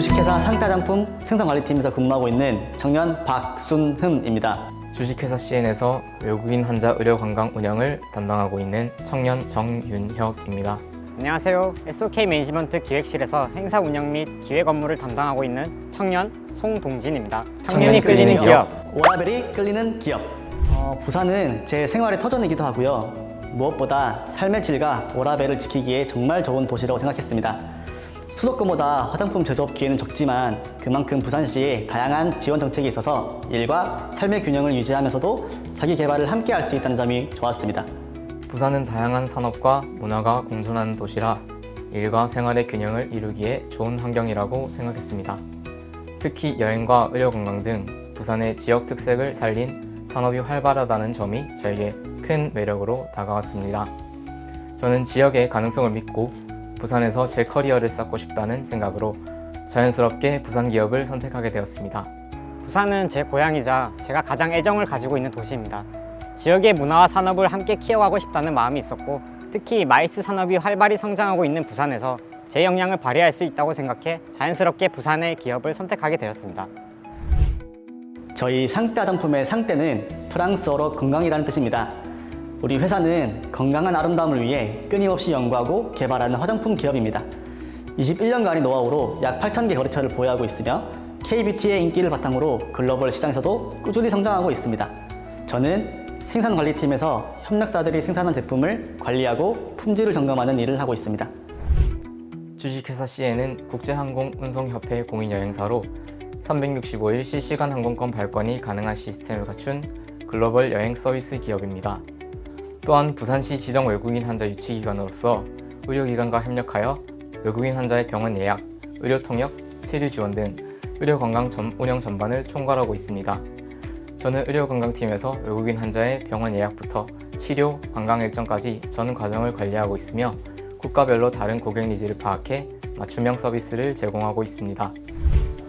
주식회사 상가장품 생산관리팀에서 근무하고 있는 청년 박순흠입니다. 주식회사 CN에서 외국인 환자 의료 관광 운영을 담당하고 있는 청년 정윤혁입니다. 안녕하세요. SOK 매니지먼트 기획실에서 행사 운영 및 기획 업무를 담당하고 있는 청년 송동진입니다. 청년이 끌리는 기업. 워라벨이 끌리는 기업. 어, 부산은 제 생활의 터전이기도 하고요. 무엇보다 삶의 질과 워라벨을 지키기에 정말 좋은 도시라고 생각했습니다. 수도권보다 화장품 제조업 기회는 적지만 그만큼 부산시에 다양한 지원 정책이 있어서 일과 삶의 균형을 유지하면서도 자기 개발을 함께 할 수 있다는 점이 좋았습니다. 부산은 다양한 산업과 문화가 공존하는 도시라 일과 생활의 균형을 이루기에 좋은 환경이라고 생각했습니다. 특히 여행과 의료 관광 등 부산의 지역 특색을 살린 산업이 활발하다는 점이 저에게 큰 매력으로 다가왔습니다. 저는 지역의 가능성을 믿고 부산에서 제 커리어를 쌓고 싶다는 생각으로 자연스럽게 부산 기업을 선택하게 되었습니다. 부산은 제 고향이자 제가 가장 애정을 가지고 있는 도시입니다. 지역의 문화와 산업을 함께 키워가고 싶다는 마음이 있었고 특히 마이스 산업이 활발히 성장하고 있는 부산에서 제 역량을 발휘할 수 있다고 생각해 자연스럽게 부산의 기업을 선택하게 되었습니다. 저희 상대 화장품의 상대는 프랑스어로 건강이라는 뜻입니다. 우리 회사는 건강한 아름다움을 위해 끊임없이 연구하고 개발하는 화장품 기업입니다. 21년간의 노하우로 약 8,000개 거래처를 보유하고 있으며 K-뷰티의 인기를 바탕으로 글로벌 시장에서도 꾸준히 성장하고 있습니다. 저는 생산관리팀에서 협력사들이 생산한 제품을 관리하고 품질을 점검하는 일을 하고 있습니다. 주식회사 CN은 국제항공운송협회 공인여행사로 365일 실시간 항공권 발권이 가능한 시스템을 갖춘 글로벌 여행 서비스 기업입니다. 또한 부산시 지정 외국인 환자 유치기관으로서 의료기관과 협력하여 외국인 환자의 병원 예약, 의료 통역, 체류 지원 등 의료 관광 전- 운영 전반을 총괄하고 있습니다. 저는 의료 관광팀에서 외국인 환자의 병원 예약부터 치료, 관광 일정까지 전 과정을 관리하고 있으며 국가별로 다른 고객 니즈를 파악해 맞춤형 서비스를 제공하고 있습니다.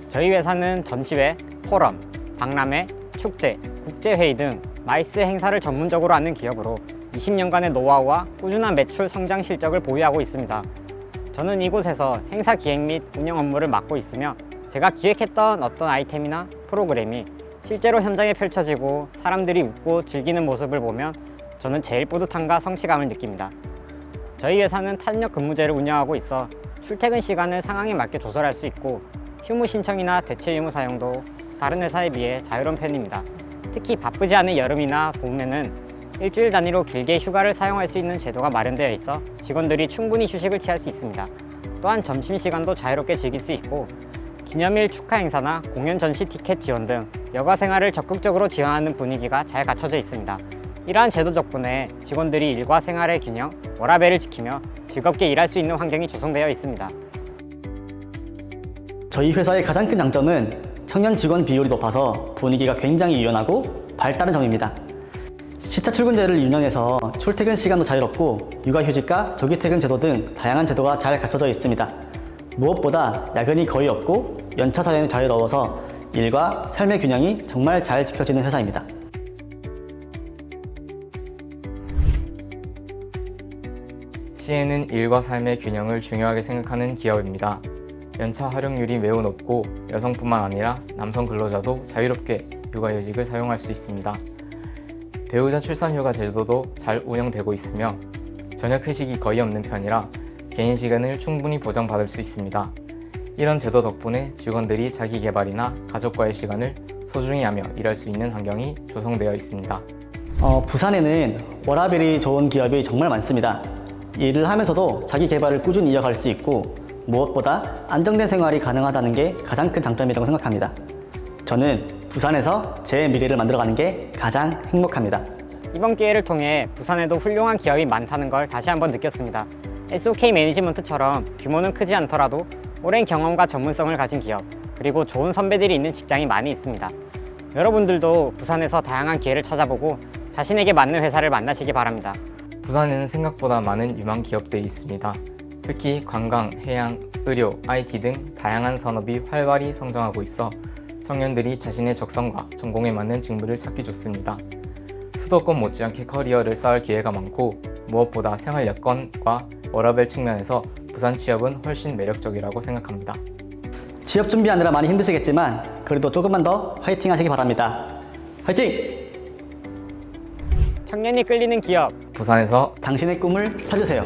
저희 회사는 전시회, 포럼, 박람회, 축제, 국제회의 등 마이스 행사를 전문적으로 하는 기업으로 20년간의 노하우와 꾸준한 매출 성장 실적을 보유하고 있습니다. 저는 이곳에서 행사 기획 및 운영 업무를 맡고 있으며 제가 기획했던 어떤 아이템이나 프로그램이 실제로 현장에 펼쳐지고 사람들이 웃고 즐기는 모습을 보면 저는 제일 뿌듯함과 성취감을 느낍니다. 저희 회사는 탄력 근무제를 운영하고 있어 출퇴근 시간을 상황에 맞게 조절할 수 있고 휴무 신청이나 대체 유무 사용도 다른 회사에 비해 자유로운 편입니다. 특히 바쁘지 않은 여름이나 봄에는 일주일 단위로 길게 휴가를 사용할 수 있는 제도가 마련되어 있어 직원들이 충분히 휴식을 취할 수 있습니다. 또한 점심시간도 자유롭게 즐길 수 있고 기념일 축하 행사나 공연 전시 티켓 지원 등 여가 생활을 적극적으로 지원하는 분위기가 잘 갖춰져 있습니다. 이러한 제도 덕분에 직원들이 일과 생활의 균형, 워라밸을 지키며 즐겁게 일할 수 있는 환경이 조성되어 있습니다. 저희 회사의 가장 큰 장점은 청년 직원 비율이 높아서 분위기가 굉장히 유연하고 밝다는 점입니다. 시차 출근제를 운영해서 출퇴근 시간도 자유롭고 육아휴직과 조기퇴근 제도 등 다양한 제도가 잘 갖춰져 있습니다. 무엇보다 야근이 거의 없고 연차 사용이 자유로워서 일과 삶의 균형이 정말 잘 지켜지는 회사입니다. CN은 일과 삶의 균형을 중요하게 생각하는 기업입니다. 연차 활용률이 매우 높고 여성뿐만 아니라 남성 근로자도 자유롭게 육아휴직을 사용할 수 있습니다. 배우자 출산휴가 제도도 잘 운영되고 있으며 저녁 회식이 거의 없는 편이라 개인 시간을 충분히 보장받을 수 있습니다. 이런 제도 덕분에 직원들이 자기 개발이나 가족과의 시간을 소중히 하며 일할 수 있는 환경이 조성되어 있습니다. 어, 부산에는 워라밸이 좋은 기업이 정말 많습니다. 일을 하면서도 자기 개발을 꾸준히 이어갈 수 있고 무엇보다 안정된 생활이 가능하다는 게 가장 큰 장점이라고 생각합니다. 저는 부산에서 제 미래를 만들어가는 게 가장 행복합니다. 이번 기회를 통해 부산에도 훌륭한 기업이 많다는 걸 다시 한번 느꼈습니다. SOK 매니지먼트처럼 규모는 크지 않더라도 오랜 경험과 전문성을 가진 기업, 그리고 좋은 선배들이 있는 직장이 많이 있습니다. 여러분들도 부산에서 다양한 기회를 찾아보고 자신에게 맞는 회사를 만나시기 바랍니다. 부산에는 생각보다 많은 유망 기업들이 있습니다. 특히 관광, 해양, 의료, IT 등 다양한 산업이 활발히 성장하고 있어 청년들이 자신의 적성과 전공에 맞는 직무를 찾기 좋습니다. 수도권 못지않게 커리어를 쌓을 기회가 많고 무엇보다 생활 여건과 워라밸 측면에서 부산 취업은 훨씬 매력적이라고 생각합니다. 취업 준비하느라 많이 힘드시겠지만 그래도 조금만 더 화이팅 하시기 바랍니다. 화이팅! 청년이 끌리는 기업 부산에서 당신의 꿈을 찾으세요.